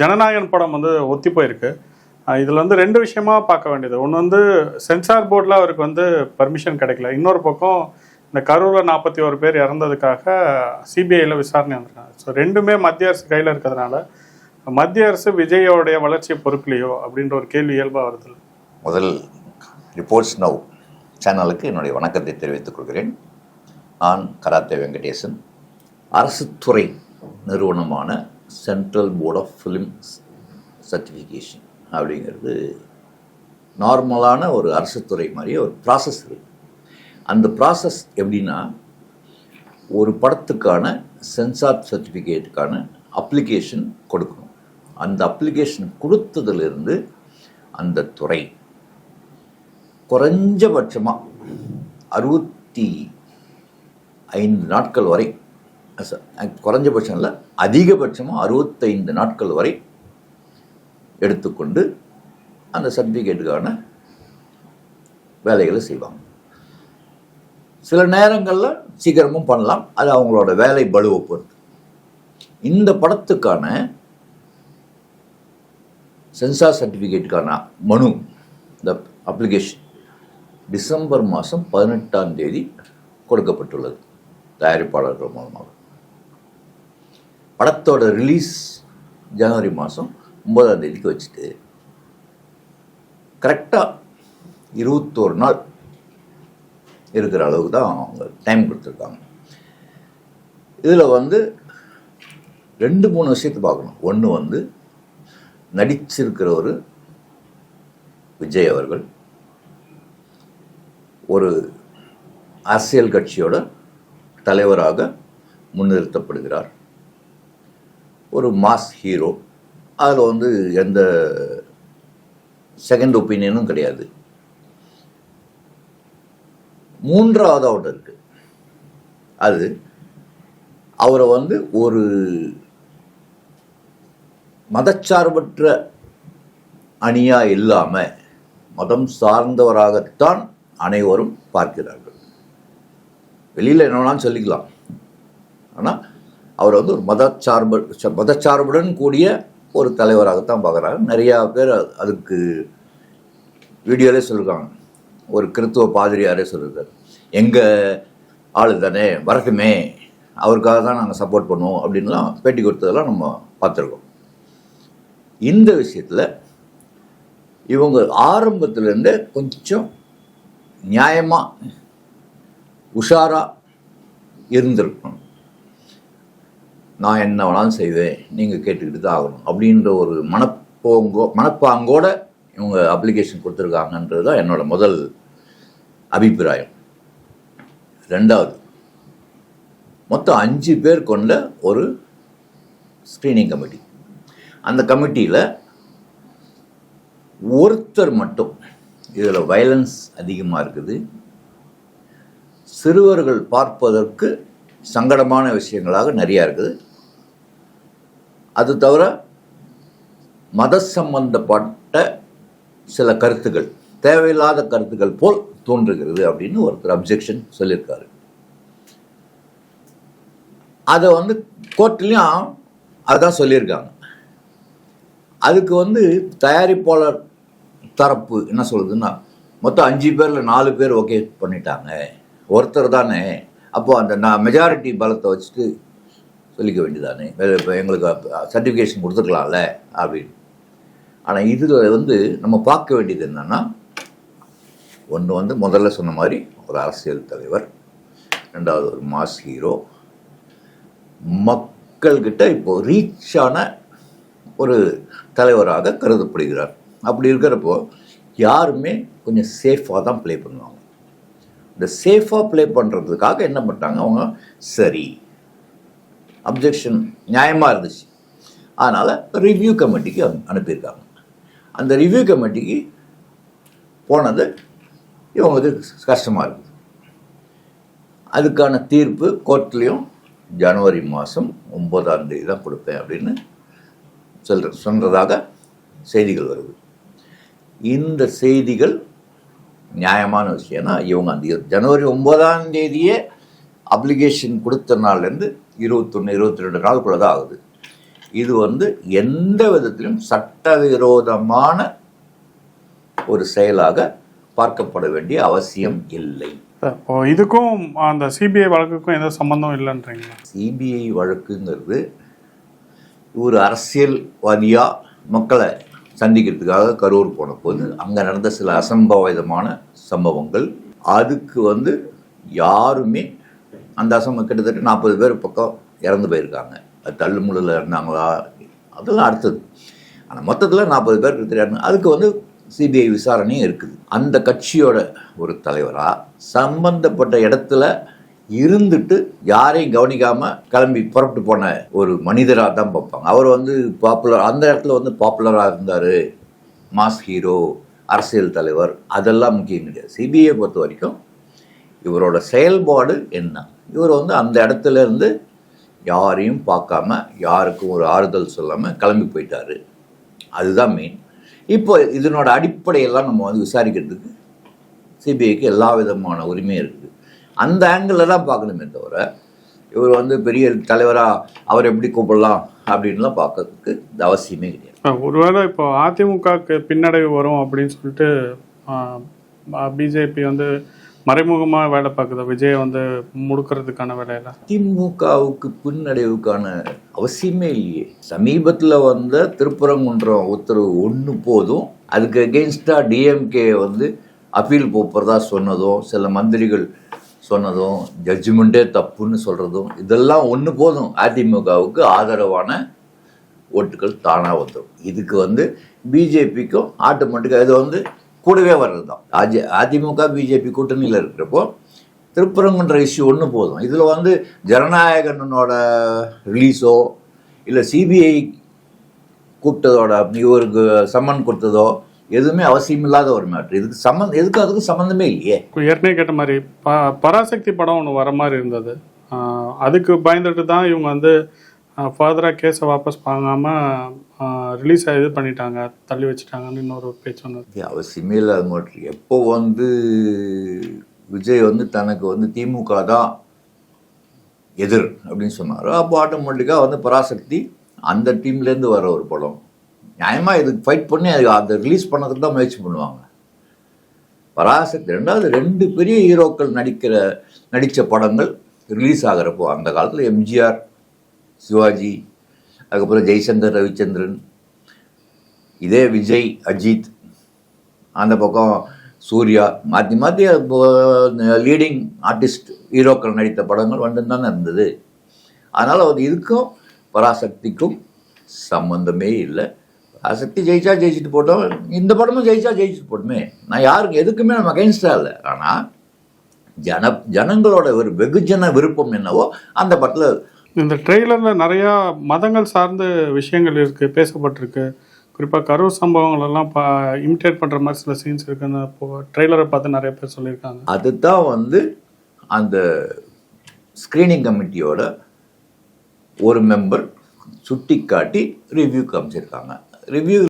ஜனநாயகன் படம் வந்து ஒத்தி போயிருக்கு. இதில் வந்து ரெண்டு விஷயமா பார்க்க வேண்டியது. ஒன்று வந்து சென்சார் போர்டில் அவருக்கு வந்து பர்மிஷன் கிடைக்கல. இன்னொரு பக்கம் இந்த கரூரில் நாற்பத்தி ஒரு பேர் இறந்ததுக்காக சிபிஐயில் விசாரணை வந்திருக்காங்க. ஸோ ரெண்டுமே மத்திய அரசு கையில் இருக்கிறதுனால மத்திய அரசு விஜயோடைய வளர்ச்சி பொறுக்கலையோ அப்படின்ற ஒரு கேள்வி இயல்பாக வருது. முதல் ரிப்போர்ட்ஸ் நவ் சேனலுக்கு என்னுடைய வணக்கத்தை தெரிவித்துக் கொள்கிறேன். நான் கராத்தே வெங்கடேசன் அரசு துறை நிறுவனமான central board of film certification அப்படிங்கிறது நார்மலான ஒரு அரசு துறை மாதிரியே ஒரு ப்ராசஸ் இருக்குது அந்த ப்ராசஸ் எப்படின்னா ஒரு படத்துக்கான சென்சார் சர்டிஃபிகேட்டுக்கான அப்ளிகேஷன் கொடுக்கணும். அந்த அப்ளிகேஷன் கொடுத்ததுலேருந்து அந்த துறை குறைஞ்சபட்சமாக அறுபத்தி ஐந்து நாட்கள் வரை ச- குறைஞ்சபட்சம் இல்லை அதிகபட்சமாக அறுபத்தைந்து நாட்கள் வரை எடுத்துக்கொண்டு அந்த சர்டிஃபிகேட்டுக்கான வேலைகளை செய்வாங்க. சில நேரங்களில் சீக்கிரமும் பண்ணலாம். அது அவங்களோட வேலை பலுவை பொறுத்து. இந்த படத்துக்கான சென்சார் சர்டிஃபிகேட்டுக்கான மனு இந்த அப்ளிகேஷன் டிசம்பர் மாதம் பதினெட்டாம் தேதி கொடுக்கப்பட்டுள்ளது. தயாரிப்பாளர்கள் மூலமாக. படத்தோட ரிலீஸ் ஜனவரி மாதம் ஒன்பதாம் தேதிக்கு வச்சுட்டு கரெக்டாக இருபத்தோரு நாள் இருக்கிற அளவுக்கு தான் அவங்க டைம் கொடுத்துருக்காங்க. இதில் வந்து ரெண்டு மூணு விஷயத்தை பார்க்கணும். ஒன்று வந்து நடிச்சிருக்கிறவர் விஜய் அவர்கள் ஒரு அரசியல் கட்சியோட தலைவராக முன்னிறுத்தப்படுகிறார். ஒரு மாஸ் ஹீரோ அதில் வந்து எந்த செகண்ட் ஒப்பீனியனும் கிடையாது. மூன்றாவது ஒன்று இருக்கு. அது அவரை வந்து ஒரு மதச்சார்பற்ற அணியாக இல்லாமல் மதம் சார்ந்தவராகத்தான் அனைவரும் பார்க்கிறார்கள். வெளியில் என்ன வேணாலும் சொல்லிக்கலாம். ஆனால் அவர் வந்து ஒரு மதச்சார்பு மதச்சார்புடன் கூடிய ஒரு தலைவராகத்தான் பார்க்குறாங்க. நிறையா பேர் அதுக்கு வீடியோலே சொல்லியிருக்காங்க ஒரு கிறித்துவ பாதிரியாரே சொல்லியிருக்காரு எங்கள் ஆள் தானே? வரட்டுமே. அவருக்காக தான் நாங்கள் சப்போர்ட் பண்ணுவோம். அப்படின்லாம் பேட்டி கொடுத்ததெல்லாம் நம்ம பார்த்துருக்கோம். இந்த விஷயத்தில் இவங்க ஆரம்பத்துலேருந்தே கொஞ்சம் நியாயமாக உஷாராக இருந்திருக்கணும். நான் என்ன வேணாலும் செய்வேன் நீங்கள் கேட்டுக்கிட்டு தான் ஆகணும். அப்படின்ற ஒரு மனப்போங்கோ மனப்பாங்கோட இவங்க அப்ளிகேஷன் கொடுத்துருக்காங்கன்றது தான் என்னோட முதல் அபிப்பிராயம். ரெண்டாவது மொத்தம் அஞ்சு பேர் கொண்ட ஒரு ஸ்க்ரீனிங் கமிட்டி அந்த கமிட்டியில் ஒருத்தர் மட்டும் இதில் வயலன்ஸ் அதிகமாக இருக்குது. சிறுவர்கள் பார்ப்பதற்கு சங்கடமான விஷயங்களாக நிறையா இருக்குது. அது தவிர மத சம்பந்தப்பட்ட சில கருத்துக்கள் தேவையில்லாத கருத்துக்கள் போல் தோன்றுகிறது அப்படின்னு ஒருத்தர் அப்ஜெக்ஷன் சொல்லியிருக்காரு. அதை வந்து கோர்ட்லேயும் அதான் சொல்லியிருக்காங்க. அதுக்கு வந்து தயாரிப்பாளர் தரப்பு என்ன சொல்லுதுன்னா மொத்தம் அஞ்சு பேரில் நாலு பேர் ஓகே பண்ணிட்டாங்க. ஒருத்தர் தானே. அப்போது அந்த நான் மெஜாரிட்டி பலத்தை வச்சுட்டு சொல்லிக்க வேண்டியதானே? இப்போ எங்களுக்கு சர்டிஃபிகேஷன் கொடுத்துக்கலாம்ல அப்படின்னு. ஆனால் இதில் வந்து நம்ம பார்க்க வேண்டியது என்னன்னா ஒன்று வந்து முதல்ல சொன்ன மாதிரி ஒரு அரசியல் தலைவர் ரெண்டாவது ஒரு மாஸ் ஹீரோ மக்கள்கிட்ட இப்போ ரீச்சான ஒரு தலைவராக கருதப்படுகிறார். அப்படி இருக்கிறப்போ யாருமே கொஞ்சம் சேஃபாக தான் ப்ளே பண்ணுவாங்க. இந்த சேஃபாக ப்ளே பண்ணுறதுக்காக என்ன பண்ணிட்டாங்க? அவங்க சரி அப்ஜெக்ஷன் நியாயமாக இருந்துச்சு. அதனால் ரிவ்யூ கமிட்டிக்கு அனுப்பியிருக்காங்க. அந்த ரிவ்யூ கமிட்டிக்கு போனது இவங்களுக்கு கஷ்டமாக இருக்குது. அதுக்கான தீர்ப்பு கோர்ட்லேயும் ஜனவரி மாதம் ஒன்பதாம் தேதி தான் கொடுப்பேன் அப்படின்னு சொல்ற சொல்கிறதாக செய்திகள் வருது. இந்த செய்திகள் நியாயமான விஷயம்னா இவங்க அந்த ஜனவரி ஒம்பதாம் தேதியே அப்ளிகேஷன் கொடுத்த நாள்லேருந்து இருபத்தொன்று இருபத்தி ரெண்டு நாளுக்குள்ள தான் ஆகுது. இது வந்து எந்த விதத்திலும் சட்டவிரோதமான ஒரு செயலாக பார்க்கப்பட வேண்டிய அவசியம் இல்லை. இதுக்கும் அந்த சிபிஐ வழக்குக்கும் எந்த சம்பந்தம் இல்லைன்றீங்களா? சிபிஐ வழக்குங்கிறது ஒரு அரசியல்வாதியா மக்களை சந்திக்கிறதுக்காக கரூர் போன போது அங்கே நடந்த சில அசம்பாவிதமான சம்பவங்கள். அதுக்கு வந்து யாருமே அந்த அசம்பவம் கிட்டத்தட்ட நாற்பது பேர் பக்கம் இறந்து போயிருக்காங்க. அது தள்ளுமுள்ளில் இருந்தாங்களா அதெல்லாம் அடுத்தது. ஆனால் மொத்தத்தில் நாற்பது பேர் இருக்கிறாங்க அதுக்கு வந்து சிபிஐ விசாரணையும் இருக்குது. அந்த கட்சியோட ஒரு தலைவராக சம்பந்தப்பட்ட இடத்துல இருந்துட்டு யாரையும் கவனிக்காமல் கிளம்பி புறப்பட்டு போன ஒரு மனிதராக தான் பார்ப்பாங்க. அவர் வந்து பாப்புலர் அந்த இடத்துல வந்து பாப்புலராக இருந்தார். மாஸ் ஹீரோ அரசியல் தலைவர் அதெல்லாம் முக்கியம் கிடையாது. சிபிஐ பொறுத்த வரைக்கும் இவரோட செயல்பாடு என்ன? இவர் வந்து அந்த இடத்துல இருந்து யாரையும் பார்க்காம யாருக்கும் ஒரு ஆறுதல் சொல்லாமல் கிளம்பி போயிட்டாரு. அதுதான் மெயின் இப்போ இதனோட அடிப்படையெல்லாம் நம்ம வந்து விசாரிக்கிறதுக்கு சிபிஐக்கு எல்லா விதமான உரிமையும் இருக்குது அந்த ஆங்கிளில் தான் பார்க்கணுமே தவிர இவர் வந்து பெரிய தலைவராக அவர் எப்படி கூப்பிடலாம் அப்படின்லாம் பார்க்கறதுக்கு இது அவசியமே கிடையாது. ஒருவேளை இப்போ அதிமுகவுக்கு பின்னடைவு வரும் அப்படின்னு சொல்லிட்டு பிஜேபி வந்து மறைமுகமாக வேலை பார்க்குது? விஜய் வந்து முடுக்கிறதுக்கான வேலையில திமுகவுக்கு பின்னடைவுக்கான அவசியமே இல்லையே. சமீபத்தில் வந்த திருப்பரங்குன்றம் உத்தரவு ஒன்று போதும். அதுக்கு அகெயின்ஸ்டாக டிஎம்கே வந்து அப்பீல் போகிறதா சொன்னதும் சில மந்திரிகள் சொன்னதும் ஜட்ஜ்மெண்ட்டே தப்புன்னு சொல்கிறதும் இதெல்லாம் ஒன்று போதும். அதிமுகவுக்கு ஆதரவான ஓட்டுகள் தானாக வந்துடும் இதுக்கு வந்து பிஜேபிக்கும் ஆட்டோமேட்டிக்காக இது வந்து கூடவே வர்றது தான் அஜி அதிமுக பிஜேபி கூட்டணியில் இருக்கிறப்போ திருப்பரங்குன்ற இஷ்யூ ஒன்று போதும். இதில் வந்து ஜனநாயகனோட ரிலீஸோ இல்லை சிபிஐ கூப்பிட்டதோட இவருக்கு சம்மன் கொடுத்ததோ எதுவுமே அவசியமில்லாத ஒரு மேட்ரு இதுக்கு சம்மந்தம் எதுக்கு அதுக்கு சம்மந்தமே இல்லையே. ஏற்கனவே கேட்ட மாதிரி ப பராசக்தி படம் ஒன்று வர மாதிரி இருந்தது. அதுக்கு பயந்துட்டு தான் இவங்க வந்து ஃபர்தராக கேஸை வாபஸ் வாங்காமல் ரிலீஸ் இது பண்ணிட்டாங்க. தள்ளி வச்சுட்டாங்கன்னு இன்னொரு பேச்சு ஒன்று இது அவசியமே இல்லாத மேட்ரு எப்போ வந்து விஜய் வந்து தனக்கு வந்து திமுக தான் எதிர் அப்படின்னு சொன்னார் அப்போ ஆட்டோமேட்டிக்காக வந்து பராசக்தி அந்த டீம்லேருந்து வர ஒரு படம். நியாயமாக இதுக்கு ஃபைட் பண்ணி அது அதை ரிலீஸ் பண்ணதுக்கு தான் முயற்சி பண்ணுவாங்க. பராசக்தி ரெண்டாவது ரெண்டு பெரிய ஹீரோக்கள் நடிக்கிற நடித்த படங்கள் ரிலீஸ் ஆகிறப்போ அந்த காலத்தில் எம்ஜிஆர் சிவாஜி அதுக்கப்புறம் ஜெய்சங்கர் ரவிச்சந்திரன் இதே விஜய் அஜித் அந்த பக்கம் சூர்யா மாற்றி மாற்றி லீடிங் ஆர்டிஸ்ட் ஹீரோக்கள் நடித்த படங்கள் வந்து தானே இருந்தது. அதனால் வந்து இதுக்கும் பராசக்திக்கும் சம்பந்தமே இல்லை. பராசக்தி ஜெயிச்சா ஜெயிச்சுட்டு போட்டோம். இந்த படமும் ஜெயிச்சா ஜெயிச்சுட்டு போட்டுமே. நான் யாருக்கு எதுக்குமே நம்ம அகைன்ஸ்டாக இல்லை. ஆனால் ஜன ஜனங்களோட ஒரு வெகுஜன விருப்பம் என்னவோ அந்த படத்தில் இந்த ட்ரெய்லரில் நிறையா மதங்கள் சார்ந்த விஷயங்கள் இருக்குது பேசப்பட்டிருக்கு. குறிப்பாக கரூர் சம்பவங்களெல்லாம் பா இமிட்டேட் பண்ணுற மாதிரி சில சீன்ஸ் இருக்குன்னு இப்போ ட்ரெய்லரை பார்த்து நிறைய பேர் சொல்லியிருக்காங்க. அதுதான் வந்து அந்த ஸ்க்ரீனிங் கமிட்டியோட ஒரு மெம்பர் சுட்டி காட்டி ரிவ்யூ காமிச்சிருக்காங்க. ரிவ்யூ